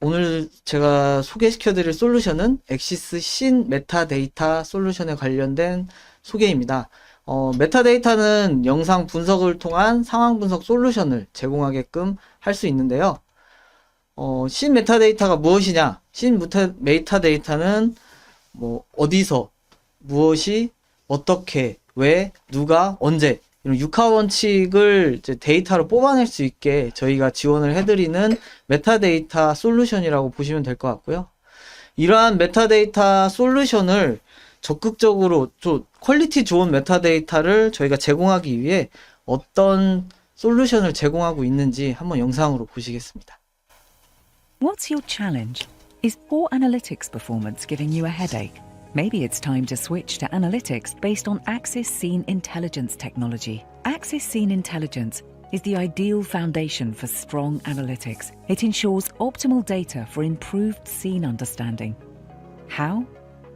오늘 제가 소개시켜 드릴 솔루션은 엑시스 신 메타데이터 솔루션에 관련된 소개입니다. 어, 메타데이터는 영상 분석을 통한 상황 분석 솔루션을 제공하게끔 할 수 있는데요. 어, 신 메타데이터가 무엇이냐? 신 메타, 메타데이터는 뭐 어디서 무엇이 어떻게 왜 누가 언제 이런 육하 원칙을 데이터로 뽑아낼 수 있게 저희가 지원을 해드리는 메타데이터 솔루션이라고 보시면 될 것 같고요. 이러한 메타데이터 솔루션을 적극적으로 좀 퀄리티 좋은 메타데이터를 저희가 제공하기 위해 어떤 솔루션을 제공하고 있는지 한번 영상으로 보시겠습니다. What's your challenge? Is poor analytics performance giving you a headache? Maybe it's time to switch to analytics based on Axis Scene Intelligence technology. Axis Scene Intelligence is the ideal foundation for strong analytics. It ensures optimal data for improved scene understanding. How?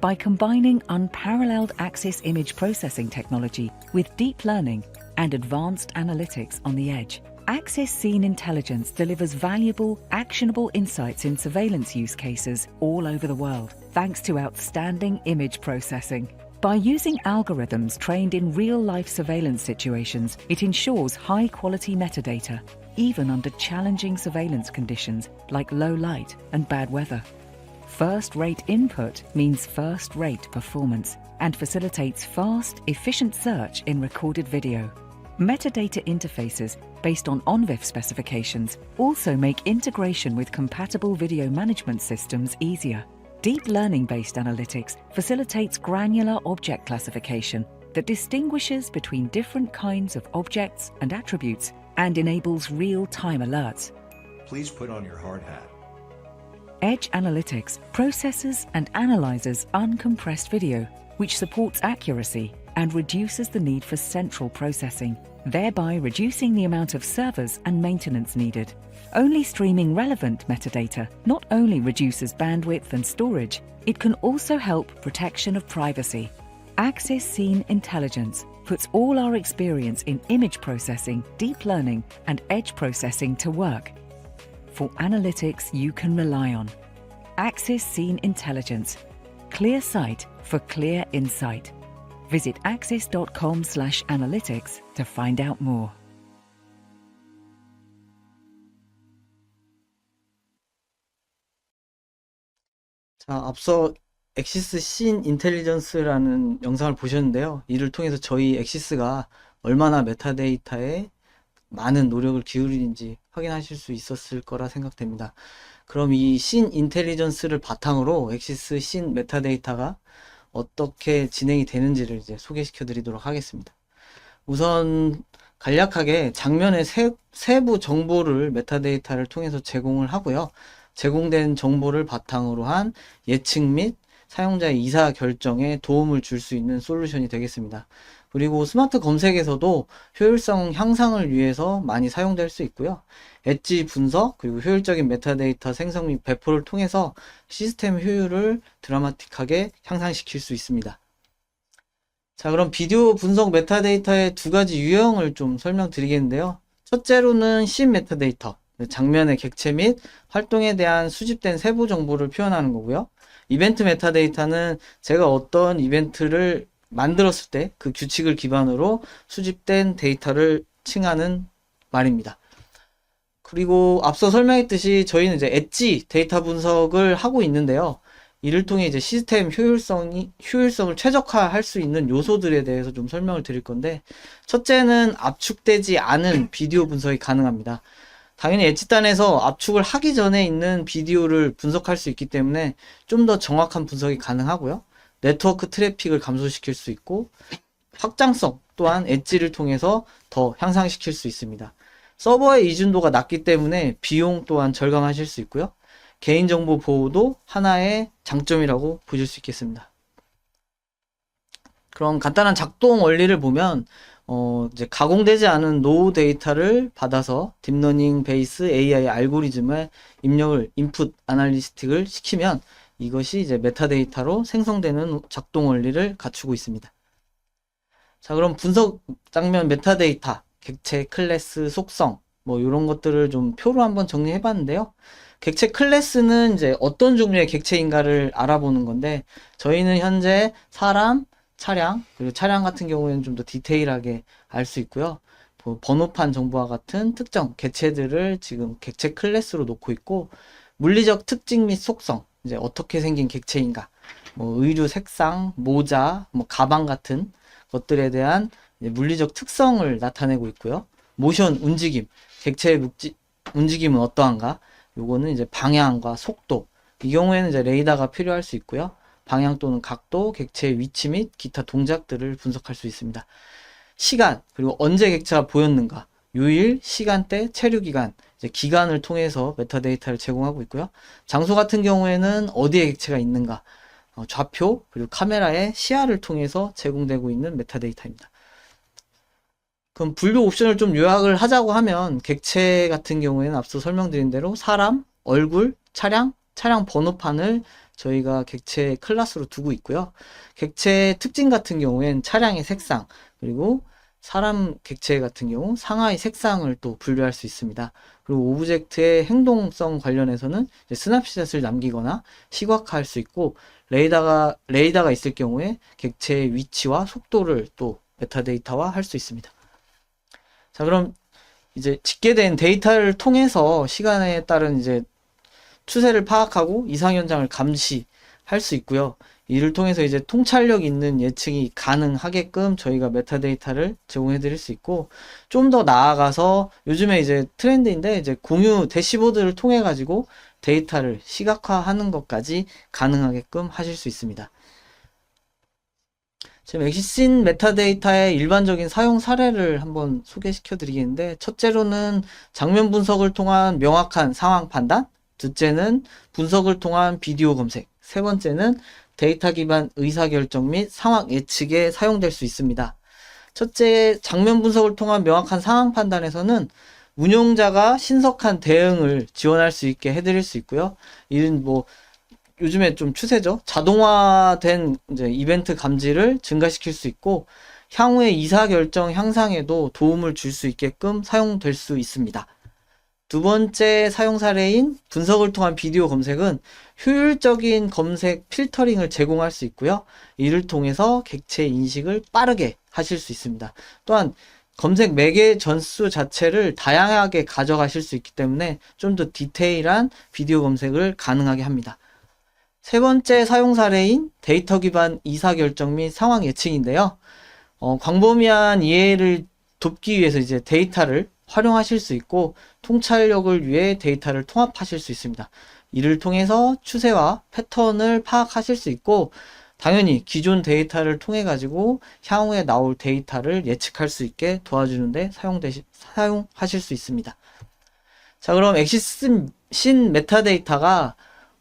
By combining unparalleled Axis image processing technology with deep learning and advanced analytics on the edge. Axis Scene Intelligence delivers valuable, actionable insights in surveillance use cases all over the world, thanks to outstanding image processing. By using algorithms trained in real life surveillance situations, it ensures high quality metadata, even under challenging surveillance conditions like low light and bad weather. First rate input means first rate performance and facilitates fast, efficient search in recorded video. Metadata interfaces based on ONVIF specifications also make integration with compatible video management systems easier. Deep learning based analytics facilitates granular object classification that distinguishes between different kinds of objects and attributes and enables real time alerts. Please put on your hard hat. Edge Analytics processes and analyzes uncompressed video, which supports accuracy and reduces the need for central processing, thereby reducing the amount of servers and maintenance needed. Only streaming relevant metadata not only reduces bandwidth and storage, it can also help protection of privacy. Axis Scene Intelligence puts all our experience in image processing, deep learning, and edge processing to work for analytics you can rely on. Axis Scene Intelligence. Clear sight for clear insight. Visit axis.com/analytics to find out more. 자, 앞서 엑시스 신 인텔리전스라는 영상을 보셨는데요. 이를 통해서 저희 엑시스가 얼마나 메타데이터에 많은 노력을 기울이는지 확인하실 수 있었을 거라 생각됩니다. 그럼 이신 인텔리전스를 바탕으로 엑시스 신 메타데이터가 어떻게 진행이 되는지를 이제 소개시켜 드리도록 하겠습니다. 우선 간략하게 장면의 세, 세부 정보를 메타데이터를 통해서 제공을 하고요. 제공된 정보를 바탕으로 한 예측 및 사용자의 이사 결정에 도움을 줄 수 있는 솔루션이 되겠습니다. 그리고 스마트 검색에서도 효율성 향상을 위해서 많이 사용될 수 있고요. 엣지 분석, 그리고 효율적인 메타데이터 생성 및 배포를 통해서 시스템 효율을 드라마틱하게 향상시킬 수 있습니다. 자, 그럼 비디오 분석 메타데이터의 두 가지 유형을 좀 설명드리겠는데요. 첫째로는 씬 메타데이터, 장면의 객체 및 활동에 대한 수집된 세부 정보를 표현하는 거고요. 이벤트 메타데이터는 제가 어떤 이벤트를 만들었을 때 그 규칙을 기반으로 수집된 데이터를 칭하는 말입니다. 그리고 앞서 설명했듯이 저희는 이제 엣지 데이터 분석을 하고 있는데요. 이를 통해 이제 시스템 효율성이, 효율성을 최적화할 수 있는 요소들에 대해서 좀 설명을 드릴 건데, 첫째는 압축되지 않은 비디오 분석이 가능합니다. 당연히 엣지단에서 압축을 하기 전에 있는 비디오를 분석할 수 있기 때문에 좀 더 정확한 분석이 가능하고요. 네트워크 트래픽을 감소시킬 수 있고, 확장성 또한 엣지를 통해서 더 향상시킬 수 있습니다. 서버의 이준도가 낮기 때문에 비용 또한 절감하실 수 있고요. 개인정보 보호도 하나의 장점이라고 보실 수 있겠습니다. 그럼 간단한 작동 원리를 보면 어, 이제 가공되지 않은 노후 데이터를 받아서 딥러닝 베이스 AI 알고리즘에 입력을 인풋 아날리스틱을 시키면 이것이 이제 메타데이터로 생성되는 작동 원리를 갖추고 있습니다. 자, 그럼 분석 장면 메타데이터, 객체, 클래스, 속성, 뭐 이런 것들을 좀 표로 한번 정리해 봤는데요. 객체 클래스는 이제 어떤 종류의 객체인가를 알아보는 건데 저희는 현재 사람, 차량, 그리고 차량 같은 경우에는 좀 더 디테일하게 알 수 있고요. 뭐 번호판 정보와 같은 특정 객체들을 지금 객체 클래스로 놓고 있고 물리적 특징 및 속성, 이제 어떻게 생긴 객체인가, 뭐 의류 색상, 모자, 뭐 가방 같은 것들에 대한 물리적 특성을 나타내고 있고요. 모션, 움직임, 객체의 묵지, 움직임은 어떠한가? 요거는 이제 방향과 속도. 이 경우에는 이제 레이더가 필요할 수 있고요. 방향 또는 각도, 객체의 위치 및 기타 동작들을 분석할 수 있습니다. 시간, 그리고 언제 객체가 보였는가, 요일, 시간대, 체류 기간, 기간을 통해서 메타데이터를 제공하고 있고요. 장소 같은 경우에는 어디에 객체가 있는가, 어, 좌표, 그리고 카메라의 시야를 통해서 제공되고 있는 메타데이터입니다. 그럼 분류 옵션을 좀 요약을 하자고 하면 객체 같은 경우에는 앞서 설명드린 대로 사람, 얼굴, 차량, 차량 번호판을 저희가 객체 클래스로 두고 있고요. 객체 특징 같은 경우에는 차량의 색상, 그리고 사람 객체 같은 경우 상하의 색상을 또 분류할 수 있습니다. 그리고 오브젝트의 행동성 관련해서는 스냅샷을 남기거나 시각화할 수 있고 레이더가 레이더가 있을 경우에 객체의 위치와 속도를 또 메타데이터화 할 수 있습니다. 자, 그럼 이제 집계된 데이터를 통해서 시간에 따른 이제 추세를 파악하고 이상 현상을 감시할 수 있고요. 이를 통해서 이제 통찰력 있는 예측이 가능하게끔 저희가 메타데이터를 제공해 드릴 수 있고 좀 더 나아가서 요즘에 이제 트렌드인데 이제 공유 대시보드를 통해 가지고 데이터를 시각화하는 것까지 가능하게끔 하실 수 있습니다. 지금 엑시신 메타데이터의 일반적인 사용 사례를 한번 소개시켜 드리겠는데 첫째로는 장면 분석을 통한 명확한 상황 판단, 둘째는 분석을 통한 비디오 검색, 세 번째는 데이터 기반 의사결정 및 상황 예측에 사용될 수 있습니다. 첫째, 장면 분석을 통한 명확한 상황 판단에서는 운용자가 신속한 대응을 지원할 수 있게 해드릴 수 있고요. 이는 뭐 요즘에 좀 추세죠. 자동화된 이제 이벤트 감지를 증가시킬 수 있고 향후의 의사결정 향상에도 도움을 줄 수 있게끔 사용될 수 있습니다. 두 번째 사용 사례인 분석을 통한 비디오 검색은 효율적인 검색 필터링을 제공할 수 있고요. 이를 통해서 객체 인식을 빠르게 하실 수 있습니다. 또한 검색 매개 전수 자체를 다양하게 가져가실 수 있기 때문에 좀 더 디테일한 비디오 검색을 가능하게 합니다. 세 번째 사용 사례인 데이터 기반 이사결정 및 상황 예측인데요. 어, 광범위한 이해를 돕기 위해서 이제 데이터를 활용하실 수 있고 통찰력을 위해 데이터를 통합하실 수 있습니다. 이를 통해서 추세와 패턴을 파악하실 수 있고 당연히 기존 데이터를 통해 가지고 향후에 나올 데이터를 예측할 수 있게 도와주는데 사용되시, 사용하실 수 있습니다. 자, 그럼 엑시스 신 메타데이터가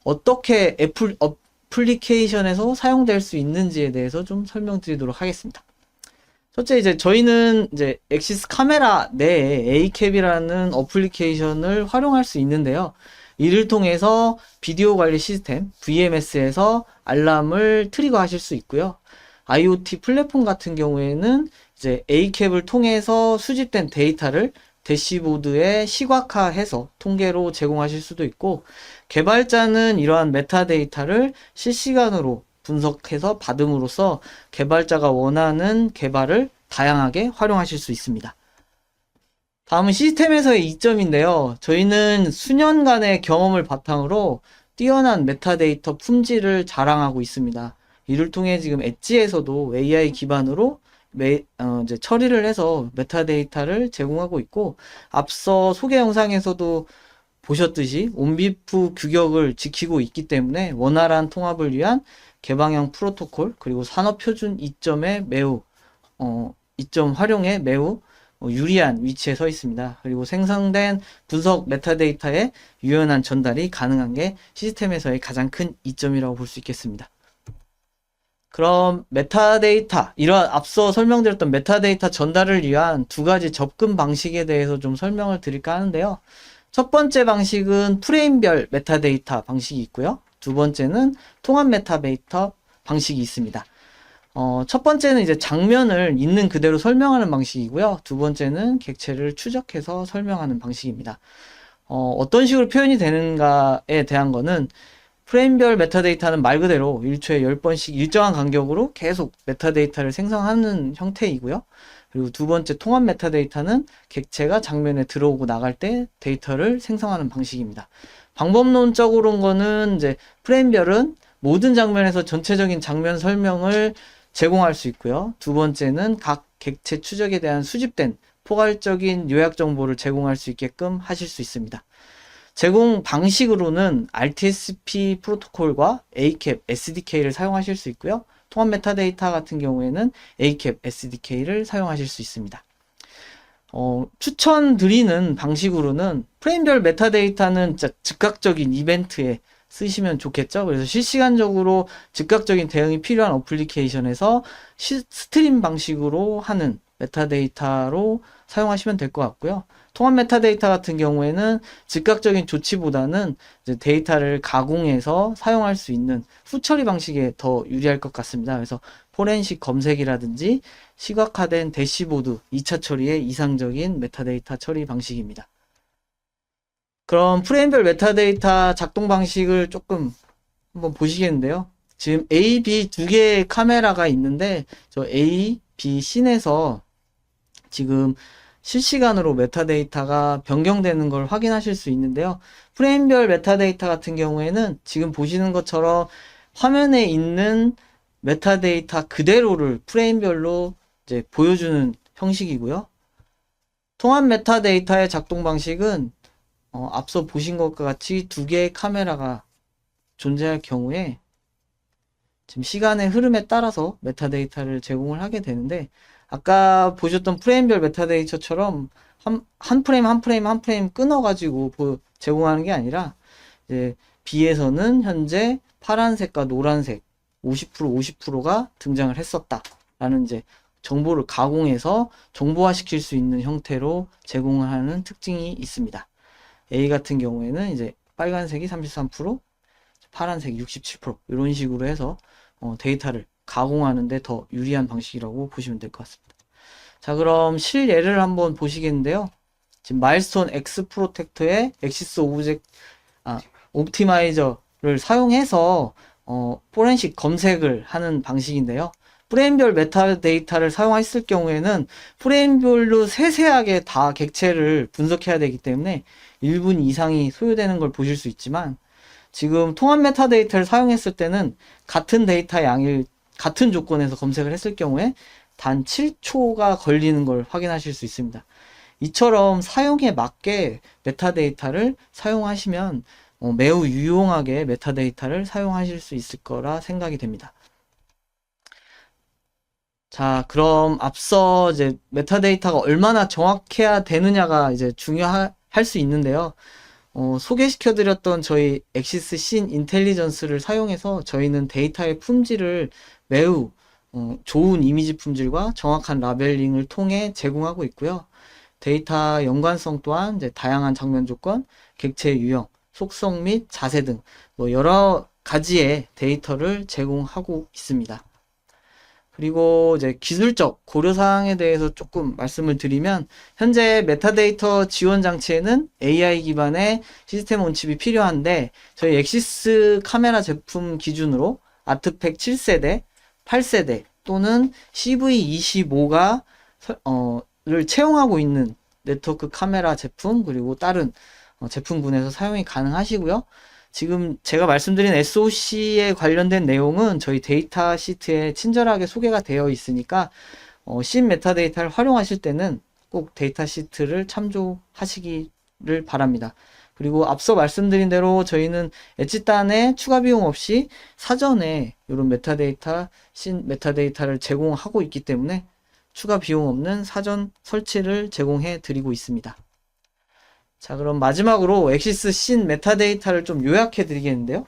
어떻게 애플, 어플리케이션에서 사용될 수 있는지에 대해서 좀 설명드리도록 하겠습니다. 첫째, 이제 저희는 이제 엑시스 카메라 내에 A캡이라는 어플리케이션을 활용할 수 있는데요. 이를 통해서 비디오 관리 시스템 VMS에서 알람을 트리거 하실 수 있고요. IoT 플랫폼 같은 경우에는 이제 A캡을 통해서 수집된 데이터를 대시보드에 시각화해서 통계로 제공하실 수도 있고 개발자는 이러한 메타데이터를 실시간으로 분석해서 받음으로써 개발자가 원하는 개발을 다양하게 활용하실 수 있습니다. 다음은 시스템에서의 이점인데요. 저희는 수년간의 경험을 바탕으로 뛰어난 메타데이터 품질을 자랑하고 있습니다. 이를 통해 지금 엣지에서도 AI 기반으로 매, 어, 이제 처리를 해서 메타데이터를 제공하고 있고 앞서 소개 영상에서도 보셨듯이 온비프 규격을 지키고 있기 때문에 원활한 통합을 위한 개방형 프로토콜 그리고 산업 표준 이점에 매우 어, 이점 활용에 매우 어, 유리한 위치에 서 있습니다. 그리고 생성된 분석 메타데이터의 유연한 전달이 가능한 게 시스템에서의 가장 큰 이점이라고 볼 수 있겠습니다. 그럼 메타데이터, 이러한 앞서 설명드렸던 메타데이터 전달을 위한 두 가지 접근 방식에 대해서 좀 설명을 드릴까 하는데요. 첫 번째 방식은 프레임별 메타데이터 방식이 있고요. 두 번째는 통합 메타데이터 방식이 있습니다. 어, 첫 번째는 이제 장면을 있는 그대로 설명하는 방식이고요. 두 번째는 객체를 추적해서 설명하는 방식입니다. 어, 어떤 식으로 표현이 되는가에 대한 거는 프레임별 메타데이터는 말 그대로 1초에 10번씩 일정한 간격으로 계속 메타데이터를 생성하는 형태이고요. 그리고 두 번째 통합 메타데이터는 객체가 장면에 들어오고 나갈 때 데이터를 생성하는 방식입니다. 방법론적으로는 거는 이제 프레임별은 모든 장면에서 전체적인 장면 설명을 제공할 수 있고요. 두 번째는 각 객체 추적에 대한 수집된 포괄적인 요약 정보를 제공할 수 있게끔 하실 수 있습니다. 제공 방식으로는 RTSP 프로토콜과 ACAP SDK를 사용하실 수 있고요. 통합 메타데이터 같은 경우에는 ACAP SDK를 사용하실 수 있습니다. 어, 추천드리는 방식으로는 프레임별 메타데이터는 즉각적인 이벤트에 쓰시면 좋겠죠. 그래서 실시간적으로 즉각적인 대응이 필요한 어플리케이션에서 시- 스트림 방식으로 하는 메타데이터로 사용하시면 될 것 같고요. 통합 메타데이터 같은 경우에는 즉각적인 조치보다는 데이터를 가공해서 사용할 수 있는 후처리 방식에 더 유리할 것 같습니다. 그래서 포렌식 검색이라든지 시각화된 대시보드 2차 처리의 이상적인 메타데이터 처리 방식입니다. 그럼 프레임별 메타데이터 작동 방식을 조금 한번 보시겠는데요. 지금 A, B 두 개의 카메라가 있는데 저 A, B 씬에서 지금 실시간으로 메타데이터가 변경되는 걸 확인하실 수 있는데요. 프레임별 메타데이터 같은 경우에는 지금 보시는 것처럼 화면에 있는 메타데이터 그대로를 프레임별로 이제 보여주는 형식이고요. 통합 메타데이터의 작동 방식은 어, 앞서 보신 것과 같이 두 개의 카메라가 존재할 경우에 지금 시간의 흐름에 따라서 메타데이터를 제공을 하게 되는데 아까 보셨던 프레임별 메타데이터처럼 한, 한 프레임 한 프레임 한 프레임 끊어가지고 보- 제공하는 게 아니라 이제 B에서는 현재 파란색과 노란색 50% 50%가 등장을 했었다라는 이제 정보를 가공해서 정보화 시킬 수 있는 형태로 제공을 하는 특징이 있습니다. A 같은 경우에는 이제 빨간색이 33%, 파란색이 67% 이런 식으로 해서 어, 데이터를 가공하는데 더 유리한 방식이라고 보시면 될 것 같습니다. 자, 그럼 실예를 한번 보시겠는데요. 지금 마일스톤 X 프로텍터의 엑시스 오브젝 아, 옵티마이저를 사용해서 어, 포렌식 검색을 하는 방식인데요. 프레임별 메타데이터를 사용했을 경우에는 프레임별로 세세하게 다 객체를 분석해야 되기 때문에 1분 이상이 소요되는 걸 보실 수 있지만 지금 통합 메타데이터를 사용했을 때는 같은 데이터 양을 같은 조건에서 검색을 했을 경우에 단 7초가 걸리는 걸 확인하실 수 있습니다. 이처럼 사용에 맞게 메타데이터를 사용하시면 어, 매우 유용하게 메타데이터를 사용하실 수 있을 거라 생각이 됩니다. 자, 그럼 앞서 이제 메타데이터가 얼마나 정확해야 되느냐가 이제 중요할 수 있는데요. 어, 소개시켜드렸던 저희 엑시스 신 인텔리전스를 사용해서 저희는 데이터의 품질을 매우 어, 좋은 이미지 품질과 정확한 라벨링을 통해 제공하고 있고요. 데이터 연관성 또한 이제 다양한 장면 조건, 객체 유형, 속성 및 자세 등 뭐 여러 가지의 데이터를 제공하고 있습니다. 그리고 이제 기술적 고려사항에 대해서 조금 말씀을 드리면 현재 메타데이터 지원 장치에는 AI 기반의 시스템 온칩이 필요한데 저희 엑시스 카메라 제품 기준으로 아트팩 7세대, 8세대 또는 CV25가 어, 를 채용하고 있는 네트워크 카메라 제품 그리고 다른 어, 제품군에서 사용이 가능하시고요. 지금 제가 말씀드린 SOC에 관련된 내용은 저희 데이터 시트에 친절하게 소개가 되어 있으니까 어, 신 메타데이터를 활용하실 때는 꼭 데이터 시트를 참조하시기를 바랍니다. 그리고 앞서 말씀드린 대로 저희는 엣지단에 추가 비용 없이 사전에 이런 메타데이터, 신 메타데이터를 제공하고 있기 때문에 추가 비용 없는 사전 설치를 제공해 드리고 있습니다. 자, 그럼 마지막으로 엑시스 신 메타데이터를 좀 요약해 드리겠는데요.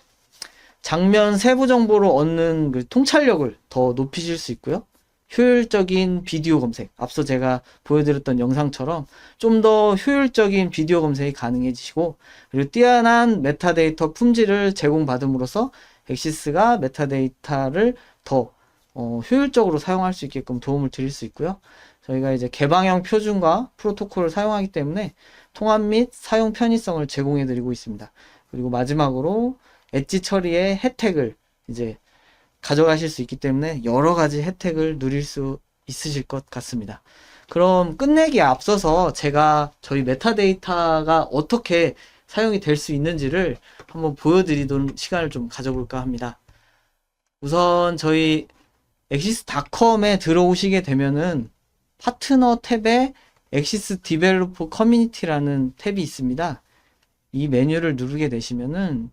장면 세부 정보를 얻는 그 통찰력을 더 높이실 수 있고요. 효율적인 비디오 검색, 앞서 제가 보여드렸던 영상처럼 좀 더 효율적인 비디오 검색이 가능해지시고, 그리고 뛰어난 메타데이터 품질을 제공받음으로써 엑시스가 메타데이터를 더 어, 효율적으로 사용할 수 있게끔 도움을 드릴 수 있고요. 저희가 이제 개방형 표준과 프로토콜을 사용하기 때문에 통합 및 사용 편의성을 제공해 드리고 있습니다. 그리고 마지막으로 엣지 처리의 혜택을 이제 가져가실 수 있기 때문에 여러 가지 혜택을 누릴 수 있으실 것 같습니다. 그럼 끝내기에 앞서서 제가 저희 메타데이터가 어떻게 사용이 될 수 있는지를 한번 보여드리도록 시간을 좀 가져볼까 합니다. 우선 저희 엑시스닷컴에 들어오시게 되면은 파트너 탭에 엑시스 디벨로퍼 커뮤니티라는 탭이 있습니다. 이 메뉴를 누르게 되시면은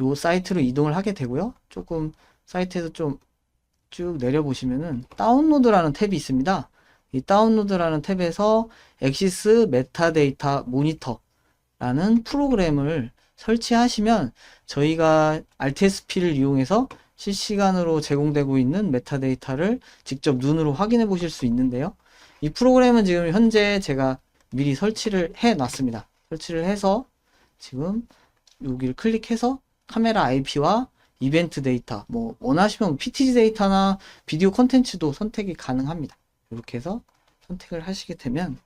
요 사이트로 이동을 하게 되고요. 조금 사이트에서 좀 쭉 내려 보시면은 다운로드라는 탭이 있습니다. 이 다운로드라는 탭에서 엑시스 메타데이터 모니터라는 프로그램을 설치하시면 저희가 RTSP를 이용해서 실시간으로 제공되고 있는 메타데이터를 직접 눈으로 확인해 보실 수 있는데요. 이 프로그램은 지금 현재 제가 미리 설치를 해 놨습니다. 설치를 해서 지금 여기를 클릭해서 카메라 IP와 이벤트 데이터, 뭐 원하시면 PTG 데이터나 비디오 콘텐츠도 선택이 가능합니다. 이렇게 해서 선택을 하시게 되면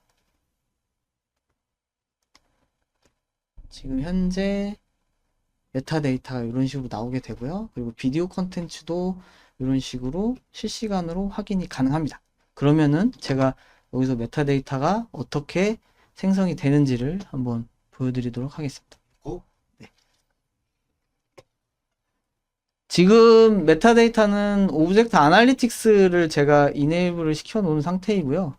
지금 현재 메타데이터가 이런 식으로 나오게 되고요. 그리고 비디오 콘텐츠도 이런 식으로 실시간으로 확인이 가능합니다. 그러면은 제가 여기서 메타데이터가 어떻게 생성이 되는지를 한번 보여드리도록 하겠습니다. 고. 네. 지금 메타데이터는 오브젝트 아날리틱스를 제가 이네이블을 시켜 놓은 상태이고요.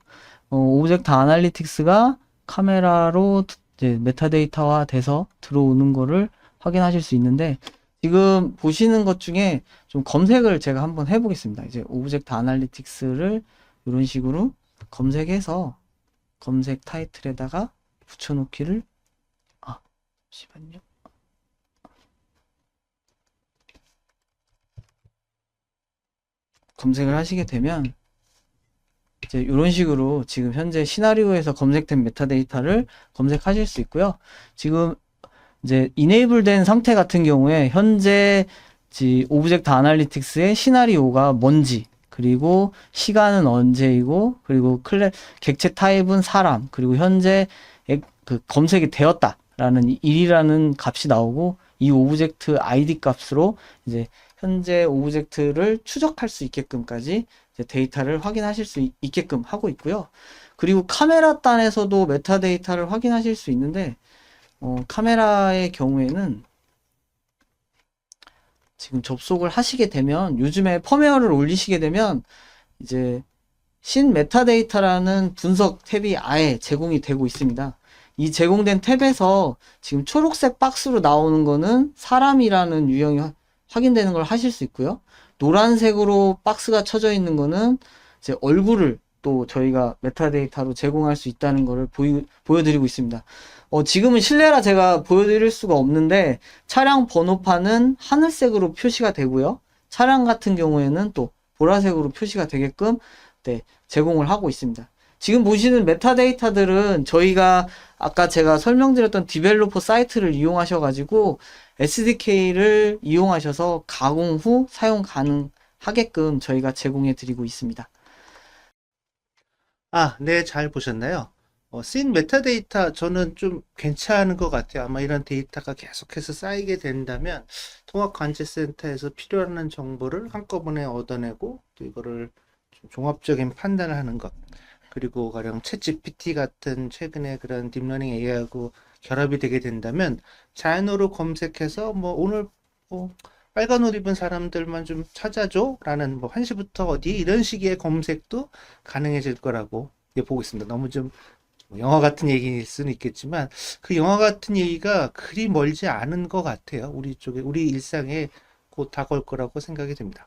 어, 오브젝트 아날리틱스가 카메라로 메타데이터화 돼서 들어오는 거를 확인하실 수 있는데 지금 보시는 것 중에 좀 검색을 제가 한번 해보겠습니다. 이제 오브젝트 아날리틱스를 이런 식으로 검색해서 검색 타이틀에다가 붙여놓기를 아 잠시만요. 검색을 하시게 되면 이제 이런 식으로 지금 현재 시나리오에서 검색된 메타데이터를 검색하실 수 있고요. 지금 이제 이네이블 된 상태 같은 경우에 현재 지 오브젝트 아날리틱스의 시나리오가 뭔지 그리고 시간은 언제이고 그리고 클래 객체 타입은 사람 그리고 현재 엑- 그 검색이 되었다라는 이 일이라는 값이 나오고 이 오브젝트 아이디 값으로 이제 현재 오브젝트를 추적할 수 있게끔까지 데이터를 확인하실 수 있- 있게끔 하고 있고요. 그리고 카메라 단에서도 메타데이터를 확인하실 수 있는데 어, 카메라의 경우에는 지금 접속을 하시게 되면 요즘에 펌웨어를 올리시게 되면 이제 신 메타데이터라는 분석 탭이 아예 제공이 되고 있습니다. 이 제공된 탭에서 지금 초록색 박스로 나오는 거는 사람이라는 유형이 화- 확인되는 걸 하실 수 있고요. 노란색으로 박스가 쳐져 있는 거는 이제 얼굴을 또 저희가 메타데이터로 제공할 수 있다는 보이, 보여드리고 있습니다. 어, 지금은 실내라 제가 보여드릴 수가 없는데 차량 번호판은 하늘색으로 표시가 되고요. 차량 같은 경우에는 또 보라색으로 표시가 되게끔 네, 제공을 하고 있습니다. 지금 보시는 메타데이터들은 저희가 아까 제가 설명드렸던 디벨로퍼 사이트를 이용하셔가지고 SDK를 이용하셔서 가공 후 사용 가능하게끔 저희가 제공해 드리고 있습니다. 아, 네, 잘 보셨나요? 어, 씬 메타데이터 저는 좀 괜찮은 것 같아요. 아마 이런 데이터가 계속해서 쌓이게 된다면 통합관제센터에서 필요한 정보를 한꺼번에 얻어내고 또 이거를 좀 종합적인 판단을 하는 것. 그리고 가령 챗GPT 같은 최근에 그런 딥러닝 AI하고 결합이 되게 된다면 자연어로 검색해서 뭐 오늘 뭐 빨간 옷 입은 사람들만 좀 찾아줘 라는 뭐 1시부터 어디 이런 식의 검색도 가능해질 거라고 예, 보고 있습니다. 너무 좀뭐 영화 같은 얘기일 수는 있겠지만 그 영화 같은 얘기가 그리 멀지 않은 것 같아요. 우리 쪽에 우리 일상에 곧 다가올 거라고 생각이 됩니다.